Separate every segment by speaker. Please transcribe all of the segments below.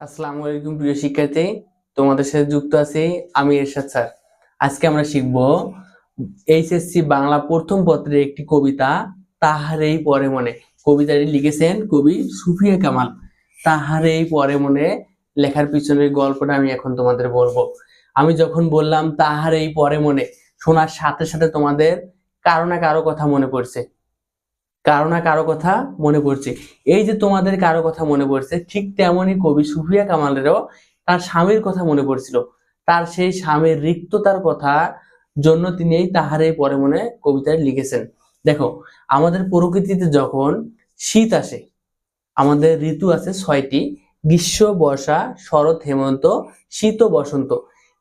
Speaker 1: আসসালামু আলাইকুম, প্রিয় শিক্ষার্থী। তোমাদের সাথে যুক্ত আছি আমি এরশাদ স্যার। আজকে আমরা শিখব এইচএসসি বাংলা প্রথম পত্রের একটি কবিতা, তাহারেই পরে মনে। কবিতাটি লিখেছেন কবি সুফিয়া কামাল। তাহারেই পরে মনে লেখার পিছনের গল্পটা আমি এখন তোমাদের বলব। আমি যখন বললাম, তাহারেই পরে মনে, শোনার সাথে সাথে তোমাদের কারও না কারও কথা মনে পড়ছে। কারও না কারও কথা মনে পড়ছে। এই যে তোমাদের কারও কথা মনে পড়ছে, ঠিক তেমনই কবি সুফিয়া কামালেরও তার স্বামীর কথা মনে পড়ছিল। তার সেই স্বামীর রিক্ততার কথা জন্য তিনি এই তাহারে পরে মনে কবিতায় লিখেছেন। দেখো, আমাদের প্রকৃতিতে যখন শীত আসে, আমাদের ঋতু আছে ছয়টি, গ্রীষ্ম, বর্ষা, শরৎ, হেমন্ত, শীত ও বসন্ত।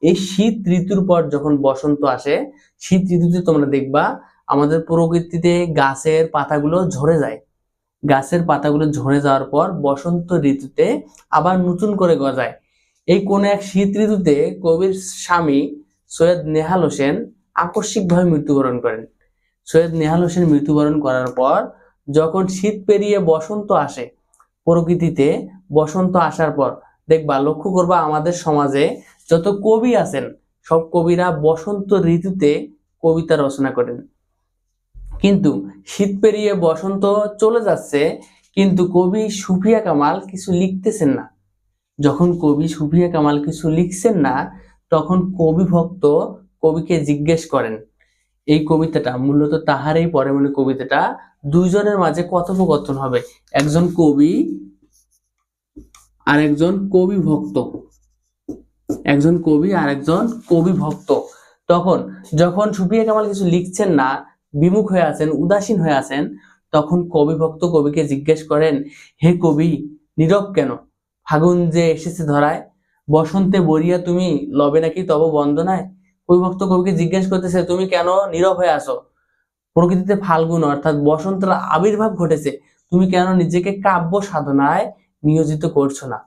Speaker 1: এই শীত ঋতুর পর যখন বসন্ত আসে, শীত ঋতুতে তোমরা দেখবা আমাদের প্রকৃতিতে গাছের পাতাগুলো ঝরে যায়। গাছের পাতাগুলো ঝরে যাওয়ার পর বসন্ত ঋতুতে আবার নতুন করে গজায় এই কোন এক শীত ঋতুতে কবির স্বামী সৈয়দ নেহাল হোসেন আকস্মিকভাবে মৃত্যুবরণ করেন। সৈয়দ নেহাল হোসেন মৃত্যুবরণ করার পর যখন শীত পেরিয়ে বসন্ত আসে, প্রকৃতিতে বসন্ত আসার পর, দেখবা লক্ষ্য করবা আমাদের সমাজে যত কবি আছেন, সব কবিরা বসন্ত ঋতুতে কবিতা রচনা করেন। কিন্তু শীত পেরিয়ে বসন্ত চলে যাচ্ছে, কিন্তু কবি সুফিয়া কামাল কিছু লিখতেছেন না। যখন কবি সুফিয়া কামাল কিছু লিখছেন না, তখন কবি ভক্ত কবিকে জিজ্ঞেস করেন। এই কবিতাটা মূলত তাহারই পরে মানে কবিতাটা, দুইজনের মাঝে কথোপকথন হবে। একজন কবি আর একজন কবি ভক্ত। একজন কবি আর একজন কবি ভক্ত। তখন যখন সুফিয়া কামাল কিছু লিখছেন না বিমুখ হয়ে আছেন, উদাসীন হয়ে আছেন, তখন কবি ভক্ত কবিকে জিজ্ঞেস করেন, হে কবি, নীরব কেন? ফাগুন যে এসেছে ধরায়, বসন্তে বরিয়া তুমি লবে নাকি তব বন্দনায়? কবি ভক্ত কবিকে জিজ্ঞেস করতেছে, তুমি কেন নীরব হয়ে আসো প্রকৃতিতে ফাল্গুন, অর্থাৎ বসন্তের আবির্ভাব ঘটেছে, তুমি কেন নিজেকে কাব্য সাধনায় নিয়োজিত করছ না?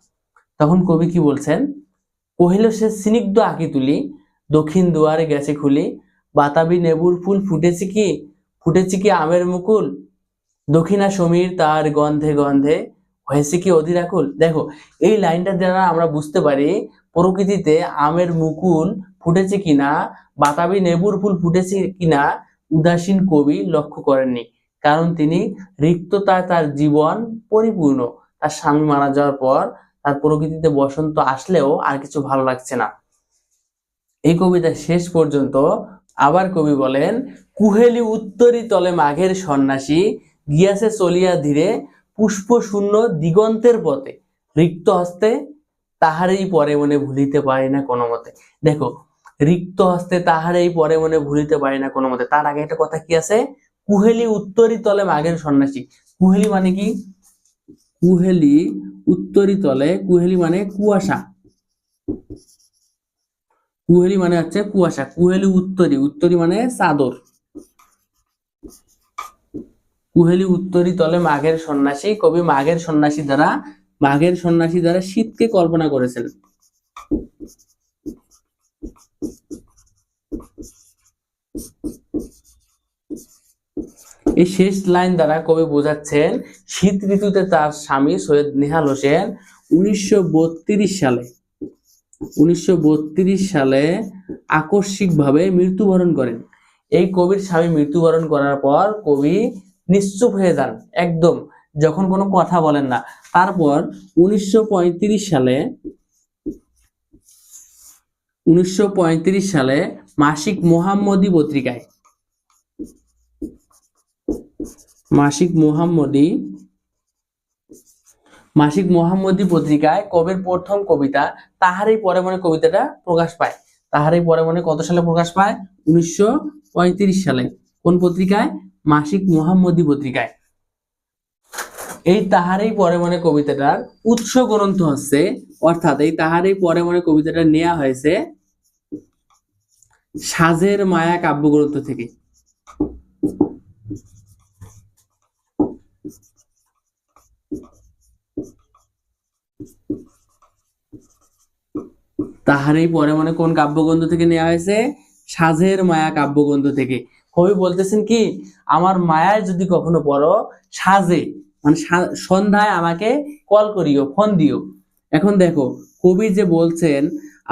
Speaker 1: তখন কবি কি বলছেন, কহিল সে স্নিগ্ধ আঁকি তুলি, দক্ষিণ দুয়ারে গেছে খুলি বাতাবি নেবুর ফুল ফুটেছে কি? ফুটেছে কি আমের মুকুল? দক্ষিণা সমীর তার গন্ধে গন্ধে হয়েছে কি অধীরাকুল? দেখো, এই লাইনটা দ্বারা আমরা বুঝতে পারি প্রকৃতিতে আমের মুকুল ফুটেছে কিনা, বাতাবি নেবুর ফুল ফুটেছে কিনা উদাসীন কবি লক্ষ্য করেননি। কারণ তিনি রিক্ততায় তার জীবন পরিপূর্ণ। তার স্বামী মারা যাওয়ার পর তার প্রকৃতিতে বসন্ত আসলেও আর কিছু ভালো লাগছে না। এই কবিতা শেষ পর্যন্ত আবার কবি বলেন, কুহেলি উত্তরি তলে মাঘের সন্ন্যাসী গিয়াছে চলিয়া ধীরে পুষ্প শূন্য দিগন্তের পথে। রিক্ত হস্তে তাহারেই পরে মনে ভুলিতে পারি না কোনো মতে। দেখো, রিক্ত হস্তে তাহারেই পরে মনে ভুলিতে পারি না কোনো মতে। তার আগে একটা কথা কি আছে? কুহেলি উত্তরি তলে মাঘের সন্ন্যাসী। কুহেলি মানে কি? কুহেলি উত্তরি তলে, কুহেলি মানে কুয়াশা। কুহেলি মানে হচ্ছে কুয়াশা কুহেলি উত্তরি উত্তরি মানে চাদর। কুহেলি উত্তরি তলে মাঘের সন্ন্যাসী, কবি মাঘের সন্ন্যাসী দ্বারা, মাঘের সন্ন্যাসী দ্বারা শীতকে কল্পনা করেছেন। এই শেষ লাইন দ্বারা কবি বোঝাচ্ছেন, শীত ঋতুতে তার স্বামী সৈয়দ নেহাল হোসেন উনিশশো বত্রিশ সালে উনিশশো বত্রিশ সালে আকস্মিকভাবে মৃত্যুবরণ করেন। এই কবির স্বামী মৃত্যুবরণ করার পর কবি নিশ্চুপ হয়ে যান, একদম, যখন কোনো কথা বলেন না। তারপর উনিশশো পঁয়ত্রিশ সালে, উনিশশো পঁয়ত্রিশ সালে মাসিক মোহাম্মদী পত্রিকায়, মাসিক মোহাম্মদী মাসিক মোহাম্মদী পত্রিকায় কবির প্রথম কবিতা, তাহারই পরে মনে কবিতাটা প্রকাশ পায়। তাহারই পরে মনে কত সালে প্রকাশ পায়? উনিশশো পঁয়ত্রিশ সালে। কোন পত্রিকায়? মাসিক মোহাম্মদী পত্রিকায়। এই তাহারই পরে মনে কবিতাটার উৎস গ্রন্থ হচ্ছে, অর্থাৎ এই তাহারই পরে মনে কবিতাটা নেওয়া হয়েছে সাজের মায়া কাব্যগ্রন্থ থেকে। তাহারই পরে মানে কোন কাব্যগ্রন্থ থেকে নেওয়া হয়েছে? সাজের মায়া কাব্যগ্রন্থ থেকে। কবি বলতেছেন কি, আমার মায়ায় যদি কখনো পড়ো, সাজে মানে সন্ধ্যায় আমাকে কল করিও, ফোন দিও। এখন দেখো, কবি যে বলছেন,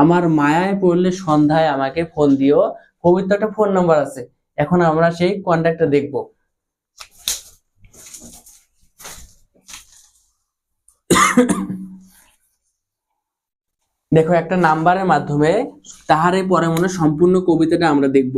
Speaker 1: আমার মায়ায় পড়লে সন্ধ্যায় আমাকে ফোন দিও, কবির তো একটা ফোন নাম্বার আছে। এখন আমরা সেই কন্ট্যাক্টটা দেখব। দেখো, একটা নাম্বারের মাধ্যমে তাহারে পরে মনে সম্পূর্ণ কবিতাটা আমরা দেখব।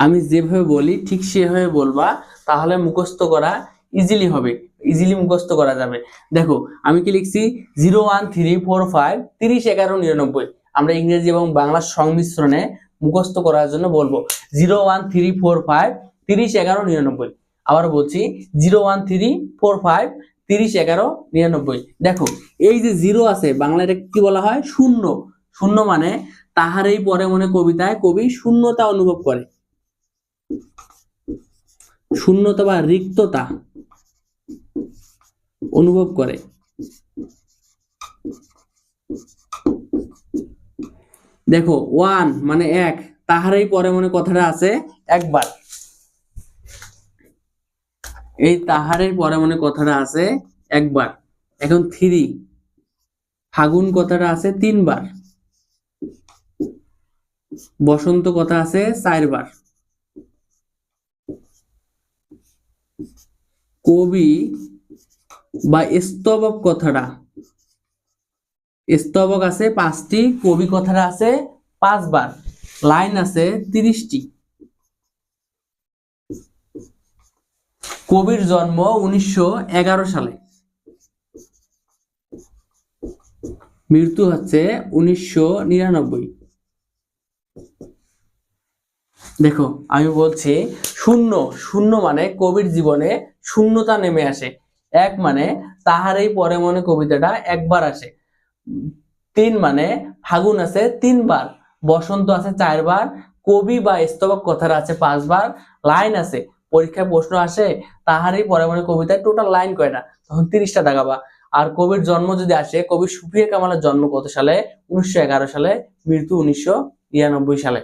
Speaker 1: আমি যেভাবে বলি, ঠিক সেভাবে বলবা, তাহলে মুখস্থ করা ইজিলি হবে ইজিলি মুখস্থ করা যাবে। দেখো, আমি কি লিখছি? Zero one three four five তিরিশ এগারো নিরানব্বই। আমরা ইংরেজি এবং বাংলার সংমিশ্রণে মুখস্থ করার জন্য বলব। Zero one three four five তিরিশ এগারো নিরানব্বই। আবার বলছি, zero one three four five তিরিশ এগারো নিরানব্বই। দেখো, এই যে জিরো আছে, বাংলায় কি বলা হয়? শূন্য। শূন্য মানে তাহারই পরে মনে কবিতায় কবি শূন্যতা অনুভব করে। শূন্যতা বা রিক্ততা অনুভব করে। দেখো ওয়ান মানে এক। তাহারই পরে মনে কথাটা আছে, একবার। এই তাহারের পরে মনে কথাটা আছে, একবার। এখন থ্রি। ফাগুন কথাটা আছে তিনবার। বসন্ত কথা আছে চারবার। কবি বা স্তবক কথাটা স্তবক আছে, পাঁচটি, কবি কথাটা আছে, পাঁচবার। লাইন আছে তিরিশটি। কবির জন্ম উনিশশো এগারো সালে। মৃত্যু হচ্ছে উনিশশো নিরানব্বই। দেখো, আমি বলছি, শূন্য শূন্য মানে কবির জীবনে শূন্যতা নেমে আসে। এক মানে তাহারই পরে মনে কবিতাটা একবার আসে। তিন মানে ফাগুন আছে তিনবার, বসন্ত আছে চারবার, কবি বা স্তবক কথাটা আছে পাঁচবার, লাইন আছে, পরীক্ষায় প্রশ্ন আসে, তাহারই পরে মনে কবিতায় টোটাল লাইন কয়টা তখন তিরিশটা দেখাবা। আর কবির জন্ম যদি আসে, কবি সুফিয়া কামালের জন্ম কত সালে? উনিশশো এগারো সালে, মৃত্যু উনিশশো নিরানব্বই সালে।